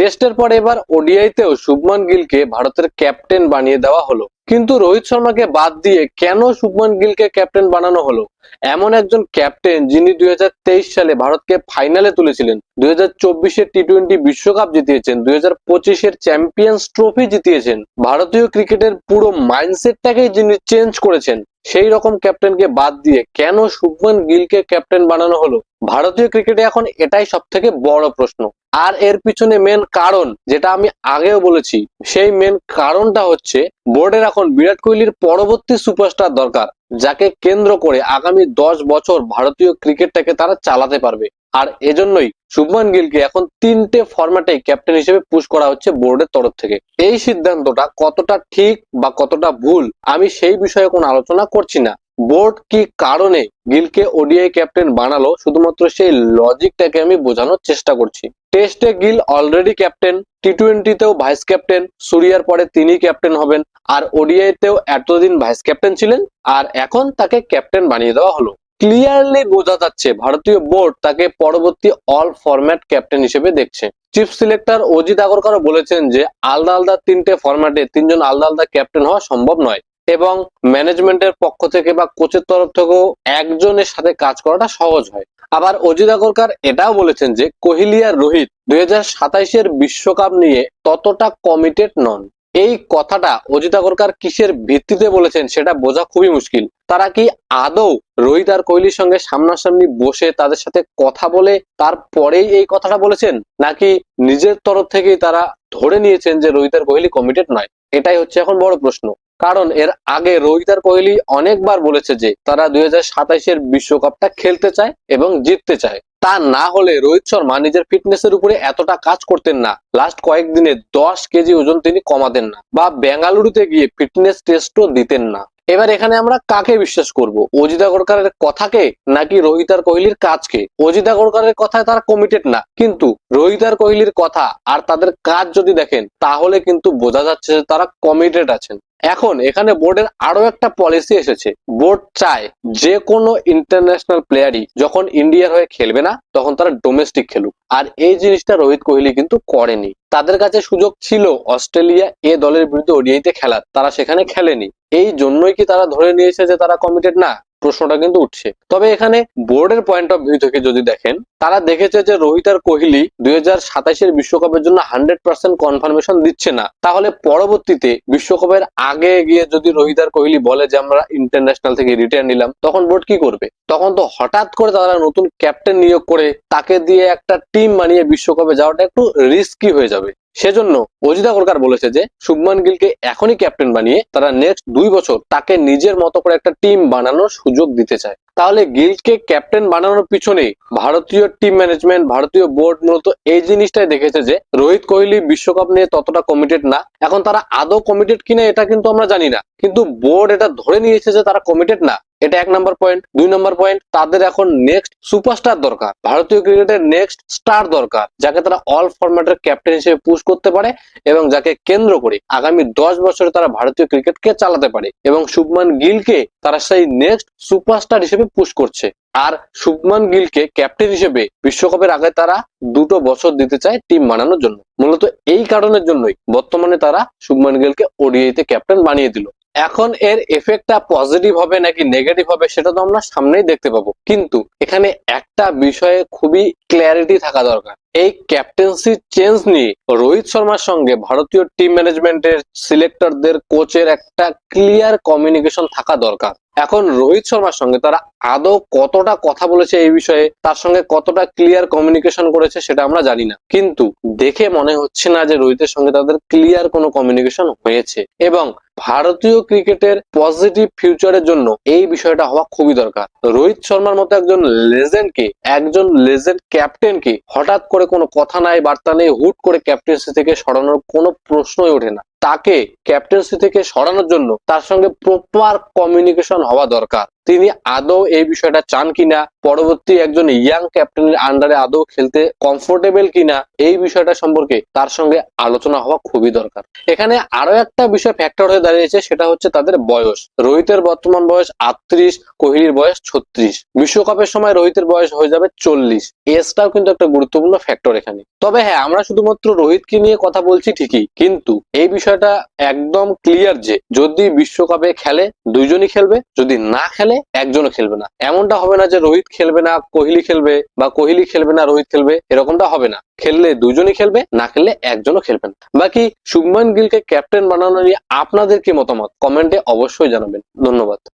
টেস্টের পর এবার ওডিআইতেও শুভমান গিলকে ভারতের ক্যাপ্টেন বানিয়ে দেওয়া হলো। কিন্তু রোহিত শর্মাকে বাদ দিয়ে কেন শুভমান গিলকে ক্যাপ্টেন বানানো হলো? এমন একজন ক্যাপ্টেন যিনি দুই হাজার তেইশ সালে ভারতকে ফাইনালে তুলেছিলেন। দুই হাজার চব্বিশের টি টোয়েন্টি বিশ্বকাপ জিতিয়েছেন। দুই হাজার পঁচিশের চ্যাম্পিয়ন্স ট্রফি জিতিয়েছেন। ভারতীয় ক্রিকেটের পুরো মাইন্ডসেটটাকেই যিনি চেঞ্জ করেছেন। সেই রকম ক্যাপ্টেনকে বাদ দিয়ে কেন শুভমান গিলকে ক্যাপ্টেন বানানো হলো? ভারতীয় ক্রিকেটে এখন এটাই সব থেকে বড় প্রশ্ন। আর এর পিছনে মেন কারণ যেটা আমি আগেও বলেছি, সেই মেন কারণটা হচ্ছে বোর্ডের এখন বিরাট কোহলির পরবর্তী সুপারস্টার দরকার, যাকে কেন্দ্র করে আগামী দশ বছর ভারতীয় ক্রিকেটটাকে তারা চালাতে পারবে। আর এজন্যই শুভমান গিলকে এখন তিনটে ফরম্যাটে ক্যাপ্টেন হিসেবে পুশ করা হচ্ছে বোর্ডের তরফ থেকে। এই সিদ্ধান্তটা কতটা ঠিক বা কতটা ভুল, আমি সেই বিষয়ে কোনো আলোচনা করছি না। বোর্ড কি কারণে গিলকে ওডিআই ক্যাপ্টেন বানালো, শুধুমাত্র সেই লজিকটাকে আমি বোঝানোর চেষ্টা করছি। টেস্টে গিল অলরেডি ক্যাপ্টেন টি টোয়েন্টিতেও ভাইস ক্যাপ্টেন সুরিয়ার পরে তিনি ক্যাপ্টেন হবেন, আর ওডিআইতেও এতদিন ভাইস ক্যাপ্টেন ছিলেন, আর এখন তাকে ক্যাপ্টেন বানিয়ে দেওয়া হলো। ক্লিয়ারলি বোঝা যাচ্ছে ভারতীয় বোর্ড তাকে পরবর্তী অল ফরম্যাট ক্যাপ্টেন হিসেবে দেখছে। চিফ সিলেক্টর অজিত আগরকারও বলেছেন যে আলাদা আলাদা তিনটে ফরম্যাটে তিনজন আলাদা আলাদা ক্যাপ্টেন হওয়া সম্ভব নয় এবং ম্যানেজমেন্টের পক্ষ থেকে বা কোচের তরফ থেকেও একজনের সাথে কাজ করাটা সহজ হয়। আবার অজিত আগরকার এটাও বলেছেন যে কোহলি আর রোহিত দুই হাজার বিশ্বকাপ নিয়ে ততটা কমিটেড নন। এই কথাটা অজিত আগরকার কিসের ভিত্তিতে বলেছেন সেটা বোঝা খুবই মুশকিল। তারা কি আদৌ রোহিত আর কোহলির সঙ্গে সামনাসামনি বসে তাদের সাথে কথা বলে তারপরেই এই কথাটা বলেছেন? নাকি নিজের তরফ থেকেই তারা ধরে নিয়েছেন যে রোহিত আর কোহলি কমিটেড নয়? এটাই হচ্ছে এখন বড় প্রশ্ন। কারণ এর আগে রোহিত আর কোহলি অনেকবার বলেছে যে তারা দুই হাজার বিশ্বকাপটা খেলতে চায় এবং জিততে চায়। তা না হলে রোহিত শর্মা নিজের ফিটনেসের উপরে এতটা কাজ করতেন না। লাস্ট কয়েকদিনে দশ কেজি ওজন তিনি কমাতেন না বা বেঙ্গালুরুতে গিয়ে ফিটনেস টেস্টও দিতেন না। এবার এখানে আমরা কাকে বিশ্বাস করব? অজিত আগরকারের কথাকে নাকি রোহিত আর কোহলির কাজকে? অজিত আগরকারের কথায় তারা কমিটেড না। কিন্তু রোহিত আর কোহলির কথা আর তাদের কাজ যদি দেখেন, তাহলে কিন্তু বোঝা যাচ্ছে যে তারা কমিটেড আছেন। এখন এখানে বোর্ডের আরও একটা পলিসি এসেছে। বোর্ড চায় যে কোনো ইন্টারন্যাশনাল প্লেয়ারই যখন ইন্ডিয়ার হয়ে খেলবে না, তখন তারা ডোমেস্টিক খেলুক। আর এই জিনিসটা রোহিত কোহলি কিন্তু করেনি। তাদের কাছে সুযোগ ছিল অস্ট্রেলিয়া এ দলের বিরুদ্ধে ওডিআইতে খেলার, তারা সেখানে খেলেনি। এই জন্যই কি তারা ধরে নিয়েছে যে তারা কমিটেড না? প্রশ্নটা কিন্তু উঠছে। তবে এখানে বোর্ডের পয়েন্ট অফ ভিউ থেকে যদি দেখেন, তারা দেখেছে যে রোহিত আর কোহলি দুই হাজার সাতাশের বিশ্বকাপের জন্য হান্ড্রেড পার্সেন্ট কনফার্মেশন দিচ্ছে না। তাহলে পরবর্তীতে বিশ্বকাপের আগে গিয়ে যদি রোহিত আর কোহলি বলে যে আমরা ইন্টারন্যাশনাল থেকে রিটায়ার নিলাম, তখন বোর্ড কি করবে? তখন তো হঠাৎ করে তারা নতুন ক্যাপ্টেন নিয়োগ করে তাকে দিয়ে একটা টিম বানিয়ে বিশ্বকাপে যাওয়াটা একটু রিস্কি হয়ে যাবে। সেজন্য অজিত আগরকার বলেছে যে, শুভমান গিলকে এখনই ক্যাপ্টেন বানিয়ে তারা নেক্সট দুই বছর তাকে নিজের মতো করে একটা টিম বানানোর সুযোগ দিতে চায়। তাহলে গিলকে ক্যাপ্টেন বানানোর পিছনে ভারতীয় টিম ম্যানেজমেন্ট ভারতীয় বোর্ড মূলত এই জিনিসটাই দেখেছে যে, রোহিত কোহলি বিশ্বকাপ নিয়ে ততটা কমিটেড না। এখন তারা আদৌ কমিটেড কিনা এটা কিন্তু আমরা জানি না। কিন্তু বোর্ড এটা ধরে নিয়েছে যে তারা কমিটেড না। এটা এক নম্বর পয়েন্ট দুই নম্বর পয়েন্ট তাদের এখন নেক্সট সুপারস্টার দরকার। ভারতীয় ক্রিকেটের নেক্সট স্টার দরকার, যাকে তারা অল ফরম্যাটের ক্যাপ্টেন হিসেবে পুশ করতে পারে এবং যাকে কেন্দ্র করে আগামী দশ বছরে তারা ভারতীয় ক্রিকেটকে চালাতে পারে এবং শুভমান গিলকে তারা সেই নেক্সট সুপারস্টার হিসেবে পুশ করছে। আর শুভমান গিলকে ক্যাপ্টেন হিসেবে বিশ্বকাপের আগে তারা দুটো বছর দিতে চায় টিম বানানোর জন্য। মূলত এই কারণের জন্যই বর্তমানে তারা শুভমান গিলকে ওডিআইতে ক্যাপ্টেন বানিয়ে দিল। এখন এর এফেক্টটা পজিটিভ হবে নাকি নেগেটিভ হবে সেটা তো আমরা সামনেই দেখতে পাবো। কিন্তু এখানে একটা বিষয়ে খুবই ক্ল্যারিটি থাকা দরকার। এই ক্যাপ্টেন্সি চেঞ্জ নিয়ে রোহিত শর্মার সঙ্গে ভারতীয় টিম ম্যানেজমেন্টের সিলেক্টরদের কোচের একটা ক্লিয়ার কমিউনিকেশন থাকা দরকার। এখন রোহিত শর্মার সঙ্গে তারা আদৌ কতটা কথা বলেছে এই বিষয়ে, তার সঙ্গে কতটা ক্লিয়ার কমিউনিকেশন করেছে সেটা আমরা জানি না। কিন্তু দেখে মনে হচ্ছে না যে রোহিতের সঙ্গে তাদের ক্লিয়ার কোনো কমিউনিকেশন হয়েছে। এবং ভারতীয় ক্রিকেটের পজিটিভ ফিউচারের জন্য এই বিষয়টা হওয়া খুবই দরকার। রোহিত শর্মার মতো একজন লেজেন্ডকে একজন লেজেন্ড ক্যাপ্টেনকে হঠাৎ করে কোনো কথা নাই, বার্তা নেই, হুট করে ক্যাপ্টেন্সি থেকে সরানোর কোনো প্রশ্নই ওঠে না। তাকে ক্যাপ্টেন্সি থেকে সরানোর জন্য তার সঙ্গে প্রপার কমিউনিকেশন হওয়া দরকার। তিনি আদৌ এই বিষয়টা চান কিনা? পরবর্তী একজন ইয়াং ক্যাপ্টেনের আন্ডারে আদৌ খেলতে কমফোর্টেবল কিনা? এই বিষয়টা সম্পর্কে তার সঙ্গে আলোচনা হওয়া খুবই দরকার। এখানে আরও একটা বিষয় ফ্যাক্টর হয়ে দাঁড়িয়েছে, সেটা হচ্ছে তাদের বয়স। রোহিতের বর্তমান বয়স আটত্রিশ, কোহলির বয়স ছত্রিশ। বিশ্বকাপের সময় রোহিতের বয়স হয়ে যাবে চল্লিশ। এজটাও কিন্তু একটা গুরুত্বপূর্ণ ফ্যাক্টর এখানে। তবে হ্যাঁ আমরা শুধুমাত্র রোহিতকে নিয়ে কথা বলছি ঠিকই, কিন্তু এই বিষয়টা একদম ক্লিয়ার যে যদি বিশ্বকাপে খেলে, দুইজনই খেলবে, যদি না খেলে একজনও খেলবে না। এমনটা হবে না যে রোহিত খেলবে না, কোহলি খেলবে বা কোহলি খেলবে না, রোহিত খেলবে, এরকমটা হবে না। খেললে দুজনই খেলবে, না খেললে একজনও খেলবে না। বাকি শুভমান গিলকে ক্যাপ্টেন বানানো নিয়ে আপনাদের কি মতামত? কমেন্টে অবশ্যই জানাবেন। ধন্যবাদ।